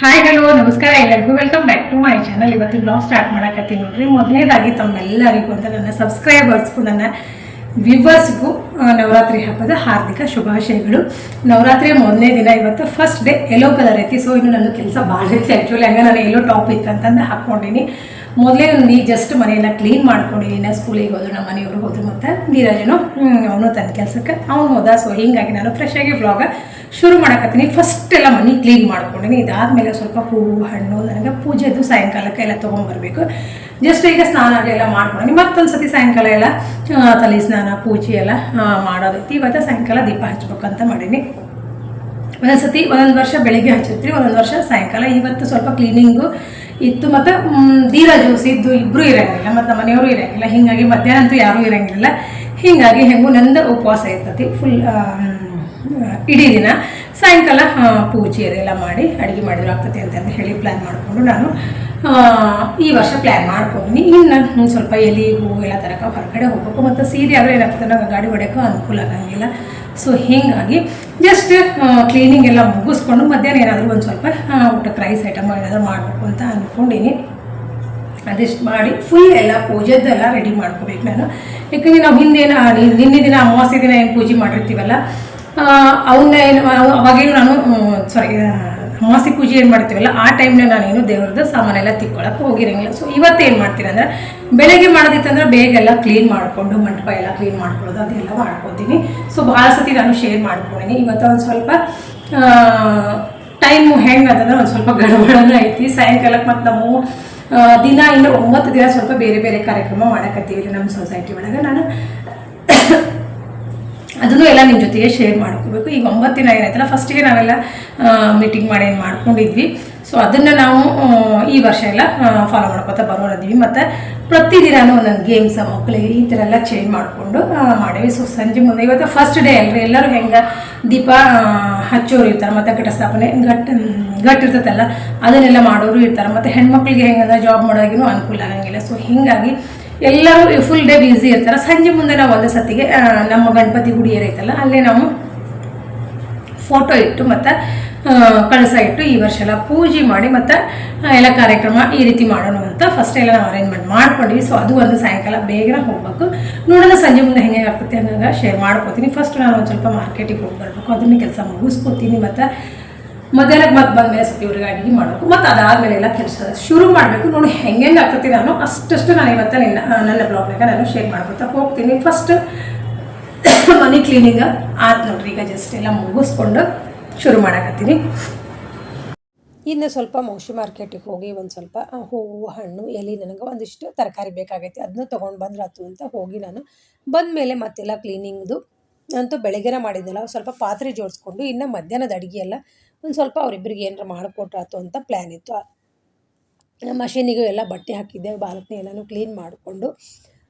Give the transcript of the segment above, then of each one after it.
Hi hello ನಮಸ್ಕಾರ. ಎಲ್ಲರಿಗೂ welcome back to my channel ಇವತ್ತು ಬ್ಲಾಗ್ ಸ್ಟಾರ್ಟ್ ಮಾಡಕತ್ತೀನಿ ನೋಡ್ರಿ. ಮೊದಲನೇದಾಗಿ ತಮ್ಮೆಲ್ಲರಿಗೂ ಅಂತ ನನ್ನ ಸಬ್ಸ್ಕ್ರೈಬರ್ಸ್ಗೂ ನನ್ನ ವ್ಯೂವರ್ಸ್ಗೂ ನವರಾತ್ರಿ ಹಬ್ಬದ ಹಾರ್ದಿಕ ಶುಭಾಶಯಗಳು. ನವರಾತ್ರಿಯ ಮೊದಲನೇ ದಿನ ಇವತ್ತು ಫಸ್ಟ್ ಡೇ ಎಲ್ಲೋ ಕಲರ್ ಐತಿ. ಸೊ ಇನ್ನು ನನ್ನ ಕೆಲಸ ಭಾಳ ಐತಿ ಆ್ಯಕ್ಚುಲಿ ಹಂಗೆ ನಾನು ಎಲ್ಲೋ ಟಾಪ್ ಇತ್ತು ಅಂತಂದು ಹಾಕ್ಕೊಂಡಿನಿ. ಮೊದಲೇ ನೀ ಜಸ್ಟ್ ಮನೆಯನ್ನು ಕ್ಲೀನ್ ಮಾಡ್ಕೊಂಡಿನಿ. ನಾ ಸ್ಕೂಲಿಗೆ ಹೋದ್ರು ನಮ್ಮ ಮನೆಯವರು ಹೋದ್ರು ಮತ್ತು ನೀರಜನು ಅವನು ತನ್ನ ಕೆಲಸಕ್ಕೆ, ಅವನು ಹೋದ. ಸೊ ಹೀಗಾಗಿ ನಾನು ಫ್ರೆಶ್ ಆಗಿ ವ್ಲಾಗ ಶುರು ಮಾಡಕತ್ತೀನಿ. ಫಸ್ಟ್ ಎಲ್ಲ ಮನೆ ಕ್ಲೀನ್ ಮಾಡ್ಕೊಂಡಿನಿ. ಇದಾದಮೇಲೆ ಸ್ವಲ್ಪ ಹೂವು ಹಣ್ಣು, ನನಗೆ ಪೂಜೆದು ಸಾಯಂಕಾಲಕ್ಕೆ ಎಲ್ಲ ತೊಗೊಂಬರ್ಬೇಕು ಜಸ್ಟ್ ಈಗ ಸ್ನಾನ ಎಲ್ಲ ಮಾಡ್ಕೊಂಡಿನಿ. ಮತ್ತೊಂದು ಸತಿ ಸಾಯಂಕಾಲ ಎಲ್ಲ ತಲೆ ಸ್ನಾನ, ಪೂಜೆ ಎಲ್ಲ ಮಾಡೋದೈತಿ ಇವತ್ತು ಸಾಯಂಕಾಲ ದೀಪ ಹಚ್ಬೇಕಂತ ಮಾಡೀನಿ. ಒಂದೊಂದು ಸತಿ ಒಂದೊಂದು ವರ್ಷ ಬೆಳಿಗ್ಗೆ ಹಚ್ಚಿರ್ತೀವಿ, ಒಂದೊಂದು ವರ್ಷ ಸಾಯಂಕಾಲ. ಇವತ್ತು ಸ್ವಲ್ಪ ಕ್ಲೀನಿಂಗು ಇತ್ತು ಮತ್ತು ದೀರಾ ಜ್ಯೂಸ್ ಇದ್ದು ಇಬ್ಬರೂ ಇರಂಗಿಲ್ಲ, ಮತ್ತು ನಮ್ಮ ಮನೆಯವರು ಇರೋಂಗಿಲ್ಲ. ಹೀಗಾಗಿ ಮಧ್ಯಾಹ್ನ ಅಂತೂ ಯಾರೂ ಇರೋಂಗಿಲ್ಲ. ಹೀಗಾಗಿ ಹೆಂಗೂ ನಂದು ಉಪವಾಸ ಇರ್ತತಿ ಫುಲ್ ಇಡೀ ದಿನ. ಸಾಯಂಕಾಲ ಪೂಜೆ ಅದೆಲ್ಲ ಮಾಡಿ ಅಡುಗೆ ಮಾಡಿದ್ರು ಆಗ್ತದೆ ಅಂತಂದು ಹೇಳಿ ಪ್ಲ್ಯಾನ್ ಮಾಡಿಕೊಂಡು ನಾನು ಈ ವರ್ಷ ಪ್ಲ್ಯಾನ್ ಮಾಡ್ಕೊಂಡಿ ಇನ್ನು ಸ್ವಲ್ಪ ಎಲೆ ಹೂವು ಎಲ್ಲ ತರಕ ಹೊರಗಡೆ ಹೋಗ್ಬೇಕು. ಮತ್ತು ಸೀರೆ ಆದರೆ ಏನಾಗ್ತದೆ ನಂಗೆ ಗಾಡಿ ಹೊಡೆಯೋಕ್ಕೂ ಅನುಕೂಲ ಆಗಂಗಿಲ್ಲ. ಸೊ ಹೀಗಾಗಿ ಜಸ್ಟ್ ಕ್ಲೀನಿಂಗ್ ಎಲ್ಲ ಮುಗಿಸ್ಕೊಂಡು ಮಧ್ಯಾಹ್ನ ಏನಾದರೂ ಒಂದು ಸ್ವಲ್ಪ ಊಟಕ್ಕೆ ರೈಸ್ ಐಟಮ್ ಏನಾದರೂ ಮಾಡಬೇಕು ಅಂತ ಅಂದ್ಕೊಂಡಿನಿ ಅದೆಷ್ಟು ಮಾಡಿ ಫುಲ್ ಎಲ್ಲ ಪೂಜೆದೆಲ್ಲ ರೆಡಿ ಮಾಡ್ಕೋಬೇಕು ನಾನು. ಯಾಕಂದರೆ ನಾವು ಹಿಂದೇನು ನಿನ್ನೆ ದಿನ ಅಮಾವಾಸ್ಯೆ ದಿನ ಏನು ಪೂಜೆ ಮಾಡಿರ್ತೀವಲ್ಲ ಅವನ್ನ ಏನು, ಅವ- ಅವಾಗೇನು ನಾನು ಸಾರಿ ಅಮಾವಾಸ್ಯೆ ಪೂಜೆ ಏನು ಮಾಡ್ತೀವಲ್ಲ, ಆ ಟೈಮ್ನ ನಾನೇನು ದೇವ್ರದ್ದು ಸಾಮಾನೆಲ್ಲ ತಿಕ್ಕೊಳಕ್ಕೆ ಹೋಗಿರಂಗಿಲ್ಲ. ಸೊ ಇವತ್ತು ಏನು ಮಾಡ್ತೀನಿ ಅಂದ್ರೆ, ಬೆಳಗ್ಗೆ ಮಾಡೋದಿತ್ತಂದ್ರೆ ಬೇಗ ಎಲ್ಲ ಕ್ಲೀನ್ ಮಾಡಿಕೊಂಡು, ಮಂಟಪ ಎಲ್ಲ ಕ್ಲೀನ್ ಮಾಡ್ಕೊಳ್ಳೋದು, ಅದೆಲ್ಲ ಮಾಡ್ಕೊತೀನಿ. ಸೊ ಭಾಳ ಸತಿ ನಾನು ಶೇರ್ ಮಾಡ್ಕೊಂಡಿನಿ. ಇವತ್ತು ಒಂದು ಸ್ವಲ್ಪ ಟೈಮು ಹೆಂಗೆ ಅಂತಂದ್ರೆ ಒಂದು ಸ್ವಲ್ಪ ಗಡಬಡನ ಐತಿ. ಸಾಯಂಕಾಲಕ್ಕೆ ಮತ್ತು ನಾವು ದಿನ ಇನ್ನು ಒಂಬತ್ತು ದಿನ ಸ್ವಲ್ಪ ಬೇರೆ ಬೇರೆ ಕಾರ್ಯಕ್ರಮ ಮಾಡಕತ್ತೀವಿ ನಮ್ಮ ಸೊಸೈಟಿ ಒಳಗೆ. ನಾನು ಅದನ್ನು ಎಲ್ಲ ನಿಮ್ಮ ಜೊತೆಗೆ ಶೇರ್ ಮಾಡ್ಕೋಬೇಕು. ಈಗ ಒಂಬತ್ತು ದಿನ ಏನಾಯ್ತಲ್ಲ ಫಸ್ಟಿಗೆ ನಾವೆಲ್ಲ ಮೀಟಿಂಗ್ ಮಾಡಿ ಏನು ಮಾಡ್ಕೊಂಡಿದ್ವಿ. ಸೊ ಅದನ್ನು ನಾವು ಈ ವರ್ಷ ಎಲ್ಲ ಫಾಲೋ ಮಾಡ್ಕೊತಾ ಬರೋರಿದ್ವಿ. ಮತ್ತು ಪ್ರತಿದಿನ ಒಂದೊಂದು ಗೇಮ್ಸ್ ಮಕ್ಕಳಿಗೆ ಈ ಥರ ಎಲ್ಲ ಚೇಂಜ್ ಮಾಡಿಕೊಂಡು ಮಾಡೇವಿ ಸೊ ಸಂಜೆ ಮುಂದೆ ಇವತ್ತು ಫಸ್ಟ್ ಡೇ ಅಲ್ರಿ. ಎಲ್ಲರೂ ಹೆಂಗೆ ದೀಪ ಹಚ್ಚೋರು ಇರ್ತಾರೆ, ಮತ್ತು ಘಟ ಸ್ಥಾಪನೆ ಘಟ್ ಘಟ್ ಇರ್ತೈತಲ್ಲ, ಅದನ್ನೆಲ್ಲ ಮಾಡೋರು ಇರ್ತಾರೆ. ಮತ್ತು ಹೆಣ್ಮಕ್ಳಿಗೆ ಹೆಂಗಂದ್ರೆ ಜಾಬ್ ಮಾಡೋದಾಗಿನೂ ಅನುಕೂಲ ಆಗಂಗಿಲ್ಲ. ಸೊ ಹೀಗಾಗಿ ಎಲ್ಲರೂ ಫುಲ್ ಡೇ ಬ್ಯುಸಿ ಇರ್ತಾರೆ. ಸಂಜೆ ಮುಂದೆ ನಾವು ಒಂದು ಸತಿಗೆ ನಮ್ಮ ಗಣಪತಿ ಗುಡಿ ಏನೈತಲ್ಲ ಅಲ್ಲೇ ನಾವು ಫೋಟೋ ಇಟ್ಟು ಮತ್ತು ಕಳಸ ಇಟ್ಟು ಈ ವರ್ಷ ಎಲ್ಲ ಪೂಜೆ ಮಾಡಿ ಮತ್ತು ಎಲ್ಲ ಕಾರ್ಯಕ್ರಮ ಈ ರೀತಿ ಮಾಡೋಣ ಅಂತ ಫಸ್ಟ್ ಎಲ್ಲ ನಾವು ಅರೇಂಜ್ಮೆಂಟ್ ಮಾಡ್ಕೊಂಡ್ವಿ. ಸೊ ಅದು ಒಂದು ಸಾಯಂಕಾಲ ಬೇಗನೆ ಹೋಗ್ಬೇಕು. ನೋಡೋಣ ಸಂಜೆ ಮುಂದೆ ಹೆಂಗೆ ಆಗ್ತೈತೆ ಹಂಗಾಗಿ ಶೇರ್ ಮಾಡ್ಕೋತೀನಿ. ಫಸ್ಟ್ ನಾನು ಒಂದು ಸ್ವಲ್ಪ ಮಾರ್ಕೆಟಿಗೆ ಹೋಗಿ ಬರಬೇಕು ಅದನ್ನ ಕೆಲಸ ಮುಗಿಸ್ಕೊತೀನಿ ಮತ್ತು ಮಧ್ಯಾಹ್ನಕ್ಕೆ ಮತ್ತೆ ಬಂದ್ಮೇಲೆ ಸತಿ ಇವ್ರಿಗೆ ಅಡುಗೆ ಮಾಡಬೇಕು. ಮತ್ತು ಅದಾದಮೇಲೆ ಎಲ್ಲ ಕೆಲಸ ಶುರು ಮಾಡಬೇಕು. ನೋಡಿ ಹೆಂಗೆ ಆಗ್ತೈತಿ ನಾನು ಅಷ್ಟಷ್ಟು ನಾನು ಇವತ್ತು ನಿನ್ನ ನನ್ನ ಬ್ಲಾಗ್ನಾಗ ನಾನು ಶೇರ್ ಮಾಡ್ಕೊತಾ ಹೋಗ್ತೀನಿ. ಫಸ್ಟ್ ಮನಿ ಕ್ಲೀನಿಂಗ್ ಆಯ್ತು ನೋಡ್ರಿ. ಈಗ ಜಸ್ಟ್ ಎಲ್ಲ ಮುಗಿಸ್ಕೊಂಡು ಶುರು ಮಾಡಕತ್ತೀನಿ. ಇನ್ನು ಸ್ವಲ್ಪ ಮೌಷಿ ಮಾರ್ಕೆಟಿಗೆ ಹೋಗಿ ಒಂದು ಸ್ವಲ್ಪ ಹೂವು, ಹಣ್ಣು, ಎಲೆ ನನಗೆ ಒಂದಿಷ್ಟು ತರಕಾರಿ ಬೇಕಾಗೈತಿ. ಅದನ್ನ ತೊಗೊಂಡು ಬಂದ್ರಾತು ಅಂತ ಹೋಗಿ ನಾನು ಬಂದ ಮೇಲೆ ಮತ್ತೆಲ್ಲ ಕ್ಲೀನಿಂಗ್ದು ಅಂತೂ ಬೆಳಗ್ಗೆನ ಮಾಡಿದ್ದೆಲ್ಲ ಸ್ವಲ್ಪ ಪಾತ್ರೆ ಜೋಡಿಸ್ಕೊಂಡು ಇನ್ನು ಮಧ್ಯಾಹ್ನದ ಅಡುಗೆ ಎಲ್ಲ ಒಂದು ಸ್ವಲ್ಪ ಅವರಿಬ್ಬರಿಗೆ ಏನಾರ ಮಾಡಿಕೊಟ್ರಾತು ಅಂತ ಪ್ಲ್ಯಾನ್ ಇತ್ತು. ಮಷೀನಿಗೂ ಎಲ್ಲ ಬಟ್ಟೆ ಹಾಕಿದ್ದೆ, ಬಾಲ್ಕನಿ ಎಲ್ಲನೂ ಕ್ಲೀನ್ ಮಾಡಿಕೊಂಡು,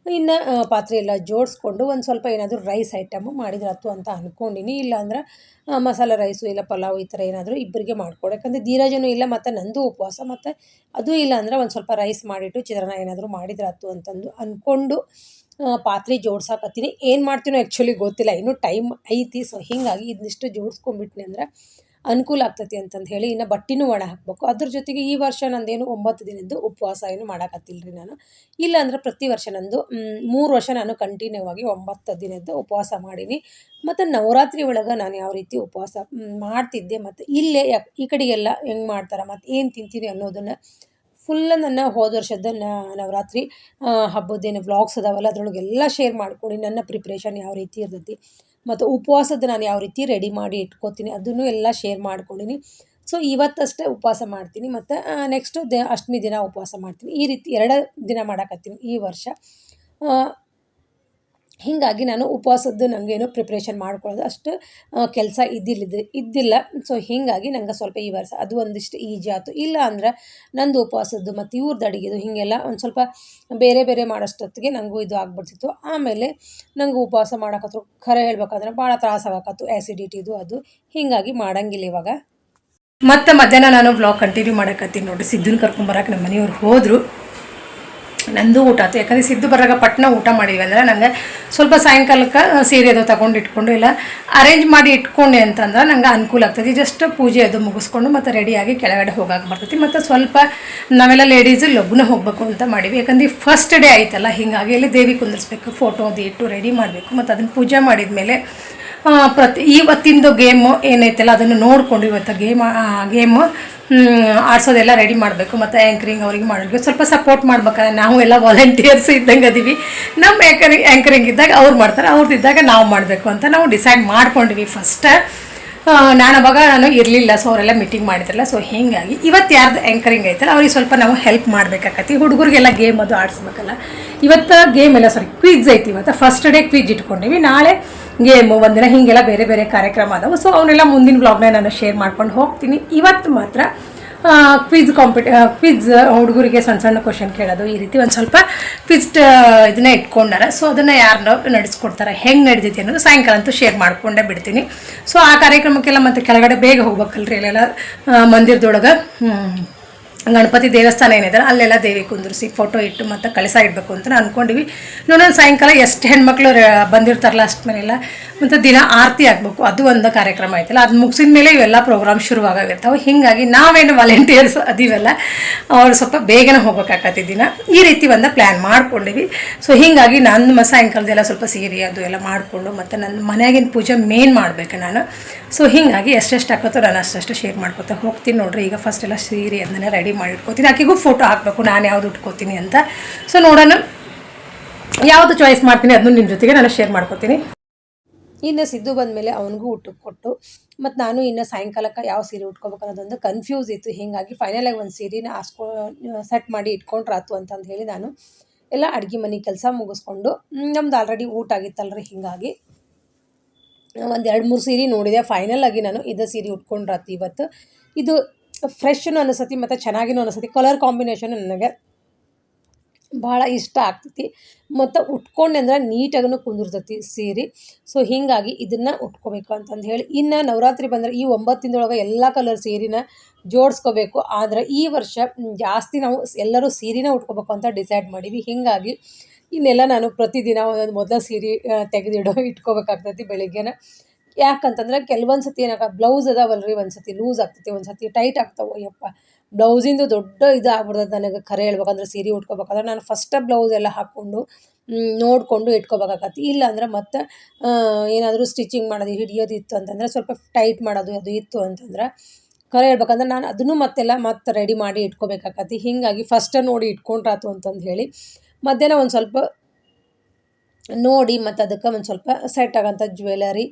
ಇನ್ನು ಪಾತ್ರೆ ಎಲ್ಲ ಜೋಡಿಸ್ಕೊಂಡು ಒಂದು ಸ್ವಲ್ಪ ಏನಾದರೂ ರೈಸ್ ಐಟಮು ಮಾಡಿದ್ರಾತು ಅಂತ ಅಂದ್ಕೊಂಡಿನಿ ಇಲ್ಲಾಂದ್ರೆ ಮಸಾಲೆ ರೈಸು ಇಲ್ಲ ಪಲಾವ್ ಈ ಥರ ಏನಾದರೂ ಇಬ್ಬರಿಗೆ ಮಾಡ್ಕೊಡು ಯಾಕಂದರೆ ಧೀರಜನೂ ಇಲ್ಲ, ಮತ್ತು ನಂದು ಉಪವಾಸ, ಮತ್ತು ಅದು ಇಲ್ಲ ಅಂದರೆ ಒಂದು ಸ್ವಲ್ಪ ರೈಸ್ ಮಾಡಿಟ್ಟು ಚಿತ್ರಾನ್ನ ಏನಾದರೂ ಮಾಡಿದ್ರಾತು ಅಂತಂದು ಅಂದ್ಕೊಂಡು ಪಾತ್ರೆ ಜೋಡ್ಸಾಕತ್ತೀನಿ. ಏನು ಮಾಡ್ತೀನೋ ಆ್ಯಕ್ಚುಲಿ ಗೊತ್ತಿಲ್ಲ, ಇನ್ನೂ ಟೈಮ್ ಐತಿ. ಸೊ ಹೀಗಾಗಿ ಇದನ್ನಿಷ್ಟು ಜೋಡಿಸ್ಕೊಂಡ್ಬಿಟ್ನಿ ಅಂದ್ರೆ ಅನುಕೂಲ ಆಗ್ತೈತಿ ಅಂತಂದು ಹೇಳಿ ಇನ್ನು ಬಟ್ಟೆನೂ ಒಣ ಹಾಕಬೇಕು. ಅದ್ರ ಜೊತೆಗೆ ಈ ವರ್ಷ ನಂದೇನು ಒಂಬತ್ತು ದಿನದ್ದು ಉಪವಾಸ ಏನು ಮಾಡೋಕ್ಕತ್ತಿಲ್ಲ ರೀ ನಾನು. ಇಲ್ಲ ಅಂದ್ರೆ ಪ್ರತಿ ವರ್ಷ ನಂದು ಮೂರು ವರ್ಷ ನಾನು ಕಂಟಿನ್ಯೂ ಆಗಿ ಒಂಬತ್ತು ದಿನದ್ದು ಉಪವಾಸ ಮಾಡೀನಿ. ಮತ್ತು ನವರಾತ್ರಿ ಒಳಗೆ ನಾನು ಯಾವ ರೀತಿ ಉಪವಾಸ ಮಾಡ್ತಿದ್ದೆ, ಮತ್ತು ಇಲ್ಲೇ ಈ ಕಡೆಗೆಲ್ಲ ಹೆಂಗೆ ಮಾಡ್ತಾರೆ, ಮತ್ತು ಏನು ತಿಂತೀನಿ ಅನ್ನೋದನ್ನು ಫುಲ್ ನನ್ನ ಹೋದ ವರ್ಷದ ನವರಾತ್ರಿ ಹಬ್ಬದ್ದೇನು ವ್ಲಾಗ್ಸ್ ಅದಾವಲ್ಲ, ಅದರೊಳಗೆಲ್ಲ ಶೇರ್ ಮಾಡ್ಕೊಂಡು ನನ್ನ ಪ್ರಿಪ್ರೇಷನ್ ಯಾವ ರೀತಿ ಇರ್ತೈತಿ. ಮತ್ತು ಉಪವಾಸದ ನಾನು ಯಾವ ರೀತಿ ರೆಡಿ ಮಾಡಿ ಇಟ್ಕೋತೀನಿ ಅದನ್ನು ಎಲ್ಲ ಶೇರ್ ಮಾಡ್ಕೊಂಡಿನಿ. ಸೊ ಇವತ್ತಷ್ಟೇ ಉಪವಾಸ ಮಾಡ್ತೀನಿ ಮತ್ತು ನೆಕ್ಸ್ಟು ದ ಅಷ್ಟಮಿ ದಿನ ಉಪವಾಸ ಮಾಡ್ತೀನಿ. ಈ ರೀತಿ ಎರಡು ದಿನ ಮಾಡಕತ್ತೀನಿ ಈ ವರ್ಷ. ಹೀಗಾಗಿ ನಾನು ಉಪವಾಸದ್ದು ನನಗೇನು ಪ್ರಿಪ್ರೇಷನ್ ಮಾಡ್ಕೊಳ್ಳೋದು ಅಷ್ಟು ಕೆಲಸ ಇದ್ದಿಲ್ಲ ಇದ್ದಿಲ್ಲ. ಸೊ ಹೀಗಾಗಿ ನಂಗೆ ಸ್ವಲ್ಪ ಈ ವರ್ಷ ಅದು ಒಂದಿಷ್ಟು ಈಜಿ ಆಯ್ತು. ಇಲ್ಲ ಅಂದ್ರೆ ನಂದು ಉಪವಾಸದ್ದು ಮತ್ತು ಇವ್ರದ್ದು ಅಡುಗೆದು ಹೀಗೆಲ್ಲ ಒಂದು ಸ್ವಲ್ಪ ಬೇರೆ ಬೇರೆ ಮಾಡೋಷ್ಟೊತ್ತಿಗೆ ನನಗೂ ಇದು ಆಗ್ಬಿಡ್ತಿತ್ತು. ಆಮೇಲೆ ನಂಗೆ ಉಪವಾಸ ಮಾಡೋಕತ್ರು. ಖರೆ ಹೇಳ್ಬೇಕಂದ್ರೆ ಭಾಳ ತ್ರಾಸ ಆಗಕತ್ತು ಆ್ಯಸಿಡಿಟಿದು ಅದು. ಹೀಗಾಗಿ ಮಾಡಂಗಿಲ್ಲ ಇವಾಗ. ಮತ್ತೆ ಮಧ್ಯಾಹ್ನ ನಾನು ಬ್ಲಾಗ್ ಕಂಟಿನ್ಯೂ ಮಾಡಕತ್ತೀನಿ ನೋಡಿರಿ. ಸಿದ್ಧನ ಕರ್ಕೊಂಬರಕ್ಕೆ ನಮ್ಮ ಮನೆಯವ್ರು ಹೋದರು. ನಂದು ಊಟ ಆಯ್ತು ಯಾಕಂದರೆ ಸಿದ್ದು ಬರಾಗ ಪಟ್ನ ಊಟ ಮಾಡಿದ್ವಿ. ಅಂದ್ರೆ ನಂಗೆ ಸ್ವಲ್ಪ ಸಾಯಂಕಾಲಕ್ಕೆ ಸೀರೆ ಅದು ತಗೊಂಡು ಇಟ್ಕೊಂಡು ಇಲ್ಲ ಅರೇಂಜ್ ಮಾಡಿ ಇಟ್ಕೊಂಡೆ ಅಂತಂದ್ರೆ ನಂಗೆ ಅನುಕೂಲ ಆಗ್ತದೆ. ಜಸ್ಟ್ ಪೂಜೆ ಅದು ಮುಗಿಸ್ಕೊಂಡು ಮತ್ತು ರೆಡಿಯಾಗಿ ಕೆಳಗಡೆ ಹೋಗಕ್ಕೆ ಬರ್ತೈತಿ. ಮತ್ತು ಸ್ವಲ್ಪ ನಾವೆಲ್ಲ ಲೇಡೀಸ್ ಲಗ್ನ ಹೋಗಬೇಕು ಅಂತ ಮಾಡಿವಿ ಯಾಕಂದ್ರೆ ಫಸ್ಟ್ ಡೇ ಆಯ್ತಲ್ಲ, ಹೀಗಾಗಿ ಇಲ್ಲಿ ದೇವಿ ಕುಂದಿರ್ಸ್ಬೇಕು ಫೋಟೋ ಅದು ಇಟ್ಟು ರೆಡಿ ಮಾಡಬೇಕು. ಮತ್ತು ಅದನ್ನು ಪೂಜೆ ಮಾಡಿದ ಮೇಲೆ ಪ್ರತಿ ಇವತ್ತಿಂದು ಗೇಮು ಏನೈತಲ್ಲ, ಅದನ್ನು ನೋಡಿಕೊಂಡು ಇವತ್ತು ಗೇಮ್ ಗೇಮು ಆಡ್ಸೋದೆಲ್ಲ ರೆಡಿ ಮಾಡಬೇಕು ಮತ್ತು ಆ್ಯಂಕರಿಂಗ್ ಅವ್ರಿಗೆ ಮಾಡಬೇಕು. ಸ್ವಲ್ಪ ಸಪೋರ್ಟ್ ಮಾಡ್ಬೇಕಾದ್ರೆ ನಾವು ಎಲ್ಲ ವಾಲಂಟಿಯರ್ಸ್ ಇದ್ದಂಗೆ ಅದೀವಿ. ನಮ್ಮ ಆ್ಯಂಕರಿಂಗ್ ಆ್ಯಂಕರಿಂಗ್ ಇದ್ದಾಗ ಅವ್ರು ಮಾಡ್ತಾರೆ ಅವ್ರದ್ದು ಇದ್ದಾಗ ನಾವು ಮಾಡಬೇಕು ಅಂತ ನಾವು ಡಿಸೈಡ್ ಮಾಡ್ಕೊಂಡ್ವಿ ಫಸ್ಟ್ ನಾನು ಅವಾಗ ನಾನು ಇರಲಿಲ್ಲ ಸೊ ಅವರೆಲ್ಲ ಮೀಟಿಂಗ್ ಮಾಡಿದ್ರಲ್ಲ ಸೊ ಹೀಗಾಗಿ ಇವತ್ತು ಯಾರ್ದು ಆ್ಯಂಕರಿಂಗ್ ಐತಲ್ಲ, ಅವ್ರಿಗೆ ಸ್ವಲ್ಪ ನಾವು ಹೆಲ್ಪ್ ಮಾಡಬೇಕಾಗತ್ತಿ ಹುಡುಗರಿಗೆಲ್ಲ ಗೇಮ್ ಅದು ಆಡಿಸ್ಬೇಕಲ್ಲ. ಇವತ್ತು ಗೇಮ್ ಎಲ್ಲ ಸಾರಿ ಕ್ವಿಜ್ ಐತಿ ಇವತ್ತು. ಫಸ್ಟ್ ಡೇ ಕ್ವಿಜ್ ಇಟ್ಕೊಂಡಿವಿ. ನಾಳೆ ಗೇಮು, ಒಂದಿನ ಹೀಗೆಲ್ಲ ಬೇರೆ ಬೇರೆ ಕಾರ್ಯಕ್ರಮ ಅದಾವೆ ಸೊ ಅವನ್ನೆಲ್ಲ ಮುಂದಿನ ಬ್ಲಾಗ್ನ ನಾನು ಶೇರ್ ಮಾಡ್ಕೊಂಡು ಹೋಗ್ತೀನಿ. ಇವತ್ತು ಮಾತ್ರ ಕ್ವಿಜ್ ಕಾಂಪಿಟ್ ಕ್ವಿಜ್ ಹುಡುಗರಿಗೆ ಸಣ್ಣ ಸಣ್ಣ ಕ್ವಶನ್ ಕೇಳೋದು ಈ ರೀತಿ ಒಂದು ಸ್ವಲ್ಪ ಕ್ವಿಜ್ ಇದನ್ನ ಇಟ್ಕೊಂಡಾರ. ಸೊ ಅದನ್ನು ಯಾರನ್ನ ನಡೆಸ್ಕೊಡ್ತಾರೆ, ಹೆಂಗೆ ನಡೆದೈತಿ ಅನ್ನೋದು ಸಾಯಂಕಾಲ ಅಂತೂ ಶೇರ್ ಮಾಡಿಕೊಂಡೇ ಬಿಡ್ತೀನಿ. ಸೊ ಆ ಕಾರ್ಯಕ್ರಮಕ್ಕೆಲ್ಲ ಮತ್ತೆ ಕೆಳಗಡೆ ಬೇಗ ಹೋಗ್ಬೇಕಲ್ರಿ ಅಲ್ಲೆಲ್ಲ ಮಂದಿರದೊಳಗೆ. ಗಣಪತಿ ದೇವಸ್ಥಾನ ಏನಿದೆ ಅಲ್ಲೆಲ್ಲ ದೇವಿ ಕುಂದಿರಿಸಿ ಫೋಟೋ ಇಟ್ಟು ಮತ್ತು ಕಳಿಸ ಇಡಬೇಕು ಅಂತ ಅಂದ್ಕೊಂಡಿವಿ ನೋಡೋಣ ಸಾಯಂಕಾಲ ಎಷ್ಟು ಹೆಣ್ಮಕ್ಳು ಬಂದಿರ್ತಾರಲ್ಲ ಅಷ್ಟು ಮೇಲೆಲ್ಲ ಮತ್ತು ದಿನ ಆರತಿ ಆಗಬೇಕು. ಅದು ಒಂದು ಕಾರ್ಯಕ್ರಮ ಐತಲ್ಲ ಅದು ಮುಗಿಸಿದ ಮೇಲೆ ಇವೆಲ್ಲ ಪ್ರೋಗ್ರಾಮ್ ಶುರುವಾಗಿರ್ತಾವೆ ಹೀಗಾಗಿ ನಾವೇನು ವಾಲಂಟಿಯರ್ಸ್ ಅದೀವಲ್ಲ, ಅವ್ರು ಸ್ವಲ್ಪ ಬೇಗನೆ ಹೋಗ್ಬೇಕಾಗತ್ತೆ ದಿನ. ಈ ರೀತಿ ಒಂದು ಪ್ಲ್ಯಾನ್ ಮಾಡ್ಕೊಂಡಿವಿ. ಸೊ ಹೀಗಾಗಿ ನನ್ನ ಸಾಯಂಕಾಲದೆಲ್ಲ ಸ್ವಲ್ಪ ಸೀರೆ ಅದು ಎಲ್ಲ ಮಾಡಿಕೊಂಡು ಮತ್ತು ನನ್ನ ಮನೆಯಾಗಿನ ಪೂಜೆ ಮೇನ್ ಮಾಡಬೇಕು ನಾನು. ಸೊ ಹೀಗಾಗಿ ಎಷ್ಟೆಷ್ಟು ಹಾಕೋತೋ ನಾನು ಅಷ್ಟಷ್ಟು ಶೇರ್ ಮಾಡ್ಕೊತಾ ಹೋಗ್ತೀನಿ ನೋಡ್ರಿ. ಈಗ ಫಸ್ಟ್ ಎಲ್ಲ ಸೀರೆ ಅದನ್ನೇ ರೆಡಿ ಮಾಡಿ ಇಟ್ಕೋತೀನಿ ಆಕೆಗೂ ಫೋಟೋ ಹಾಕಬೇಕು, ನಾನು ಯಾವುದು ಇಟ್ಕೋತೀನಿ ಅಂತ. ಸೊ ನೋಡೋಣ. ಯಾವುದು ಚಾಯ್ಸ್ ಮಾಡ್ತೀನಿ ಅದನ್ನು ನಿಮ್ಮ ಜೊತೆಗೆ ನಾನು ಶೇರ್ ಮಾಡ್ಕೋತೀನಿ. ಇನ್ನು ಸಿದ್ದು ಬಂದಮೇಲೆ ಅವನಿಗೂ ಊಟಕ್ಕೆ ಕೊಟ್ಟು ಮತ್ತು ನಾನು ಇನ್ನು ಸಾಯಂಕಾಲಕ್ಕೆ ಯಾವ ಸೀರೆ ಉಟ್ಕೋಬೇಕು ಅನ್ನೋದೊಂದು ಕನ್ಫ್ಯೂಸ್ ಇತ್ತು. ಹೀಗಾಗಿ ಫೈನಲಾಗಿ ಒಂದು ಸೀರೆನ ಹಾಸ್ಕೊ ಸೆಟ್ ಮಾಡಿ ಇಟ್ಕೊಂಡ್ರಾತು ಅಂತಂದು ಹೇಳಿ ನಾನು ಎಲ್ಲ ಅಡುಗೆ ಮನೆ ಕೆಲಸ ಮುಗಿಸ್ಕೊಂಡು ನಮ್ದು ಆಲ್ರೆಡಿ ಊಟ ಆಗಿತ್ತಲ್ರಿ ಹೀಗಾಗಿ. ಒಂದು ಎರಡು ಮೂರು ಸೀರೆ ನೋಡಿದೆ. ಫೈನಲ್ ಆಗಿ ನಾನು ಇದೇ ಸೀರೆ ಉಟ್ಕೊಂಡ್ರಾತು ಇವತ್ತು. ಇದು ಫ್ರೆಶ್ನು ಅನಿಸತಿ ಮತ್ತು ಚೆನ್ನಾಗಿನೂ ಅನಿಸತಿ. ಕಲರ್ ಕಾಂಬಿನೇಷನ್ ನನಗೆ ಭಾಳ ಇಷ್ಟ ಆಗ್ತೈತಿ. ಮತ್ತು ಉಟ್ಕೊಂಡೆ ಅಂದ್ರೆ ನೀಟಾಗೂ ಕುಂದಿರ್ತೈತಿ ಸೀರೆ. ಸೊ ಹೀಗಾಗಿ ಇದನ್ನು ಉಟ್ಕೋಬೇಕು ಅಂತಂದು ಹೇಳಿ. ಇನ್ನು ನವರಾತ್ರಿ ಬಂದರೆ ಈ ಒಂಬತ್ತು ದಿನದೊಳಗೆ ಎಲ್ಲ ಕಲರ್ ಸೀರೆನ ಜೋಡಿಸ್ಕೋಬೇಕು. ಆದರೆ ಈ ವರ್ಷ ಜಾಸ್ತಿ ನಾವು ಎಲ್ಲರೂ ಸೀರೆನ ಉಟ್ಕೋಬೇಕು ಅಂತ ಡಿಸೈಡ್ ಮಾಡೀವಿ. ಹೀಗಾಗಿ ಇನ್ನೆಲ್ಲ ನಾನು ಪ್ರತಿದಿನ ಒಂದೊಂದು ಮೊದಲ ಸೀರೆ ತೆಗೆದಿಡೋ, ಇಟ್ಕೋಬೇಕಾಗ್ತೈತಿ ಬೆಳಿಗ್ಗೆನ. ಯಾಕಂತಂದ್ರೆ ಕೆಲವೊಂದು ಸತಿ ಬ್ಲೌಸ್ ಅದಾವಲ್ರಿ ಒಂದು ಸತಿ ಲೂಸ್ ಆಗ್ತೈತಿ ಒಂದು ಸತಿ ಟೈಟ್ ಆಗ್ತಾವೆ. ಅಯ್ಯಪ್ಪ ಬ್ಲೌಸಿಂದು ದೊಡ್ಡ ಇದು ಆಗ್ಬಿಡ್ತದೆ ನನಗೆ ಖರೆ ಹೇಳ್ಬೇಕಂದ್ರೆ, ಸೀರೆ ಉಟ್ಕೋಬೇಕಾದ್ರೆ. ನಾನು ಫಸ್ಟ್ ಬ್ಲೌಸ್ ಎಲ್ಲ ಹಾಕ್ಕೊಂಡು ನೋಡಿಕೊಂಡು ಇಟ್ಕೋಬೇಕಾಗತ್ತೆ. ಇಲ್ಲ ಅಂದ್ರೆ ಮತ್ತೆ ಏನಾದರೂ ಸ್ಟಿಚಿಂಗ್ ಮಾಡೋದು ಹಿಡಿಯೋದು ಇತ್ತು ಅಂತಂದ್ರೆ ಸ್ವಲ್ಪ ಟೈಟ್ ಮಾಡೋದು, ಅದು ಇತ್ತು ಅಂತಂದ್ರೆ ಖರೆ ಹೇಳ್ಬೇಕಂದ್ರೆ ನಾನು ಅದನ್ನು ಮತ್ತೆಲ್ಲ ಮತ್ತೆ ರೆಡಿ ಮಾಡಿ ಇಟ್ಕೋಬೇಕಾಗತ್ತೆ. ಹೀಗಾಗಿ ಫಸ್ಟ ನೋಡಿ ಇಟ್ಕೊಂಡ್ರಾತು ಅಂತಂದು ಹೇಳಿ, ಮಧ್ಯಾಹ್ನ ಒಂದು ಸ್ವಲ್ಪ ನೋಡಿ ಮತ್ತು ಅದಕ್ಕೆ ಒಂದು ಸ್ವಲ್ಪ ಸೆಟ್ ಆಗೋಂಥ ಜ್ಯುವೆಲರಿ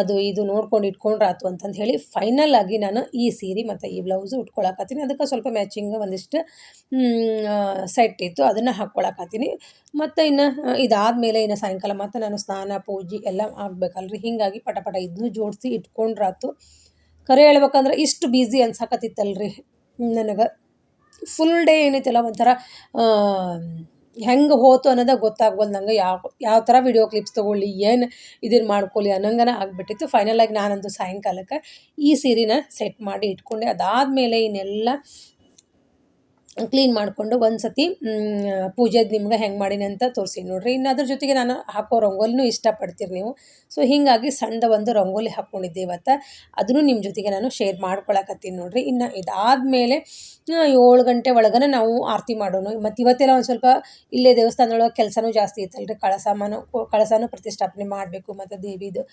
ಅದು ಇದು ನೋಡ್ಕೊಂಡು ಇಟ್ಕೊಂಡ್ರೆ ಆಯ್ತು ಅಂತಂದು ಹೇಳಿ ಫೈನಲ್ ಆಗಿ ನಾನು ಈ ಸೀರೆ ಮತ್ತು ಈ ಬ್ಲೌಸು ಉಟ್ಕೊಳಕತ್ತೀನಿ. ಅದಕ್ಕೆ ಸ್ವಲ್ಪ ಮ್ಯಾಚಿಂಗ್ ಒಂದಿಷ್ಟು ಸೆಟ್ ಇತ್ತು. ಅದನ್ನು ಹಾಕ್ಕೊಳಕತ್ತೀನಿ ಮತ್ತು ಇನ್ನು ಇದಾದಮೇಲೆ ಇನ್ನು ಸಾಯಂಕಾಲ ಮತ್ತು ನಾನು ಸ್ನಾನ, ಪೂಜೆ ಎಲ್ಲ ಆಗಬೇಕಲ್ರಿ. ಹೀಗಾಗಿ ಪಟ ಪಟ ಇದನ್ನು ಜೋಡಿಸಿ ಇಟ್ಕೊಂಡ್ರಾತು. ಕರೆ ಹೇಳ್ಬೇಕಂದ್ರೆ ಇಷ್ಟು ಬ್ಯುಸಿ ಅನ್ಸಕತ್ತಿತ್ತಲ್ರಿ. ನನಗೆ ಫುಲ್ ಡೇ ಏನೈತಲ್ಲ ಒಂಥರ ಹೆಂಗೆ ಹೋತು ಅನ್ನೋದೇ ಗೊತ್ತಾಗ್ವಲ್ದು ನಂಗೆ. ಯಾವ ಯಾವ ಥರ ವಿಡಿಯೋ ಕ್ಲಿಪ್ಸ್ ತೊಗೊಳ್ಳಿ, ಏನು ಇದನ್ನು ಮಾಡ್ಕೊಳ್ಳಿ ಅನ್ನಂಗನ ಆಗಿಬಿಟ್ಟಿತ್ತು. ಫೈನಲಾಗಿ ನಾನಂತೂ ಸಾಯಂಕಾಲಕ್ಕೆ ಈ ಸೀರೆನ ಸೆಟ್ ಮಾಡಿ ಇಟ್ಕೊಂಡೆ. ಅದಾದಮೇಲೆ ಇನ್ನೆಲ್ಲ ಕ್ಲೀನ್ ಮಾಡಿಕೊಂಡು ಒಂದು ಸತಿ ಪೂಜೆದು ನಿಮ್ಗೆ ಹೆಂಗೆ ಮಾಡೀನಿ ಅಂತ ತೋರಿಸಿ ನೋಡಿರಿ. ಇನ್ನು ಅದ್ರ ಜೊತೆಗೆ ನಾನು ಹಾಕೋ ರಂಗೋಲಿನೂ ಇಷ್ಟಪಡ್ತೀರಿ ನೀವು. ಸೊ ಹೀಗಾಗಿ ಸಣ್ಣದ ಒಂದು ರಂಗೋಲಿ ಹಾಕ್ಕೊಂಡಿದ್ದೆ ಇವತ್ತು. ಅದನ್ನು ನಿಮ್ಮ ಜೊತೆಗೆ ನಾನು ಶೇರ್ ಮಾಡ್ಕೊಳಕತ್ತೀನಿ ನೋಡಿರಿ. ಇನ್ನು ಇದಾದಮೇಲೆ ಏಳು ಗಂಟೆ ಒಳಗನೆ ನಾವು ಆರತಿ ಮಾಡೋಣ. ಮತ್ತು ಇವತ್ತೆಲ್ಲ ಒಂದು ಸ್ವಲ್ಪ ಇಲ್ಲೇ ದೇವಸ್ಥಾನದೊಳಗೆ ಕೆಲಸನೂ ಜಾಸ್ತಿ ಇತ್ತಲ್ರಿ. ಕಳಸಾಮಾನು, ಕಳಸಾನು ಪ್ರತಿಷ್ಠಾಪನೆ ಮಾಡಬೇಕು, ಮತ್ತು ದೇವಿದು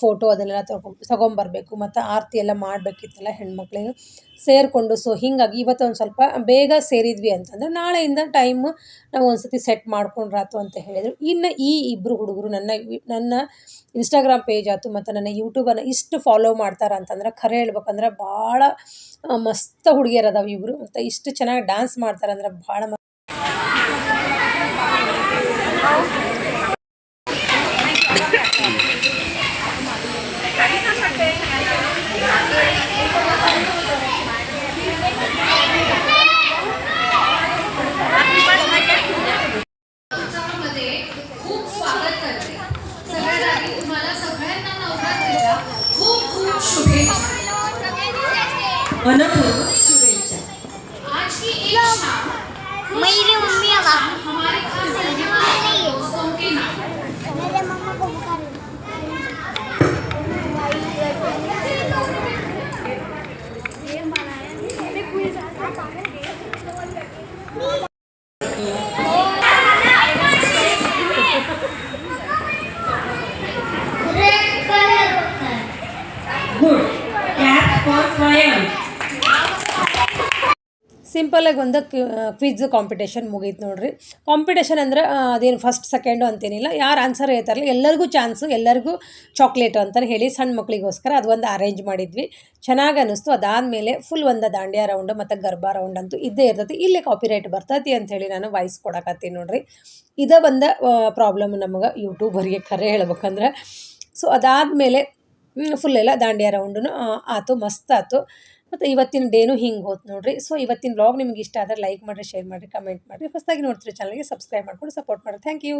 ಫೋಟೋ ಅದನ್ನೆಲ್ಲ ತಗೊಂಡು, ತಗೊಂಬರ್ಬೇಕು, ಮತ್ತು ಆರತಿ ಎಲ್ಲ ಮಾಡಬೇಕಿತ್ತಲ್ಲ ಹೆಣ್ಮಕ್ಳಿಗೆ ಸೇರಿಕೊಂಡು. ಸೊ ಹೀಗಾಗಿ ಇವತ್ತು ಒಂದು ಸ್ವಲ್ಪ ಬೇಗ ಸೇರಿದ್ವಿ ಅಂತಂದ್ರೆ ನಾಳೆಯಿಂದ ಟೈಮ್ ನಾವು ಒಂದು ಸತಿ ಸೆಟ್ ಮಾಡ್ಕೊಂಡ್ರಾತು ಅಂತ ಹೇಳಿದರು. ಇನ್ನು ಈ ಇಬ್ಬರು ಹುಡುಗರು ನನ್ನ ನನ್ನ ಇನ್ಸ್ಟಾಗ್ರಾಮ್ ಪೇಜ್ ಆಯ್ತು ಮತ್ತು ನನ್ನ ಯೂಟ್ಯೂಬನ್ನು ಇಷ್ಟು ಫಾಲೋ ಮಾಡ್ತಾರೆ ಅಂತಂದ್ರೆ ಖರೆ ಹೇಳ್ಬೇಕಂದ್ರೆ ಭಾಳ ಮಸ್ತ್ ಹುಡುಗಿಯರು ಇಬ್ಬರು ಮತ್ತು ಇಷ್ಟು ಚೆನ್ನಾಗಿ ಡ್ಯಾನ್ಸ್ ಮಾಡ್ತಾರೆ ಅಂದ್ರೆ ಭಾಳ मेरी मम्मी हमारे मेरे मम्मा को बुखा Good. Caps for science. ಸಿಂಪಲಾಗಿ ಒಂದು ಕ್ವಿಜ್ ಕಾಂಪಿಟೇಷನ್ ಮುಗೀತು ನೋಡ್ರಿ. ಕಾಂಪಿಟೇಷನ್ ಅಂದ್ರೆ ಅದೇನು ಫಸ್ಟ್ ಸೆಕೆಂಡು ಅಂತೇನಿಲ್ಲ. ಯಾರು ಆನ್ಸರ್ ಹೇಳ್ತಾರಲ್ಲ, ಎಲ್ಲರಿಗೂ ಚಾನ್ಸು ಎಲ್ಲರಿಗೂ ಚಾಕ್ಲೇಟು ಅಂತ ಹೇಳಿ ಸಣ್ಣ ಮಕ್ಕಳಿಗೋಸ್ಕರ ಅದು ಒಂದು ಅರೇಂಜ್ ಮಾಡಿದ್ವಿ. ಚೆನ್ನಾಗಿ ಅನ್ನಿಸ್ತು ಅದಾದಮೇಲೆ ಫುಲ್ ಒಂದು ದಾಂಡಿಯಾ ರೌಂಡು ಮತ್ತು ಗರ್ಭಾ ರೌಂಡ್ ಅಂತೂ ಇದ್ದೇ ಇರ್ತೈತಿ. ಇಲ್ಲೇ ಕಾಪಿರೈಟ್ ಬರ್ತೈತಿ ಅಂಥೇಳಿ ನಾನು ವಾಯ್ಸ್ ಕೊಡಕತ್ತೀನಿ ನೋಡ್ರಿ. ಇದೇ ಒಂದು ಪ್ರಾಬ್ಲಮ್ ನಮಗೆ ಯೂಟ್ಯೂಬರಿಗೆ ಖರೆ ಹೇಳ್ಬೇಕಂದ್ರೆ. ಸೊ ಅದಾದಮೇಲೆ ಫುಲ್ ಎಲ್ಲ ದಾಂಡಿಯಾ ರೌಂಡು ಆತು, ಮಸ್ತ್ ಆತು. ಮತ್ತು ಇವತ್ತಿನ ಡೇನು ಹಿಂಗೆ ಹೋತ್ ನೋಡ್ರಿ. ಸೊ ಇವತ್ತಿನ ಬ್ಲಾಗ್ ನಿಮ್ಗೆ ಇಷ್ಟ ಆದರೆ ಲೈಕ್ ಮಾಡಿರಿ ಶೇರ್ ಮಾಡಿರಿ ಕಮೆಂಟ್ ಮಾಡಿರಿ. ಹೊಸದಾಗಿ ನೋಡ್ತೀರಿ ಚಾನಲ್ಗೆ ಸಬ್ಸ್ಕ್ರೈಬ್ ಮಾಡ್ಕೊಂಡು ಸಪೋರ್ಟ್ ಮಾಡಿರಿ. Thank you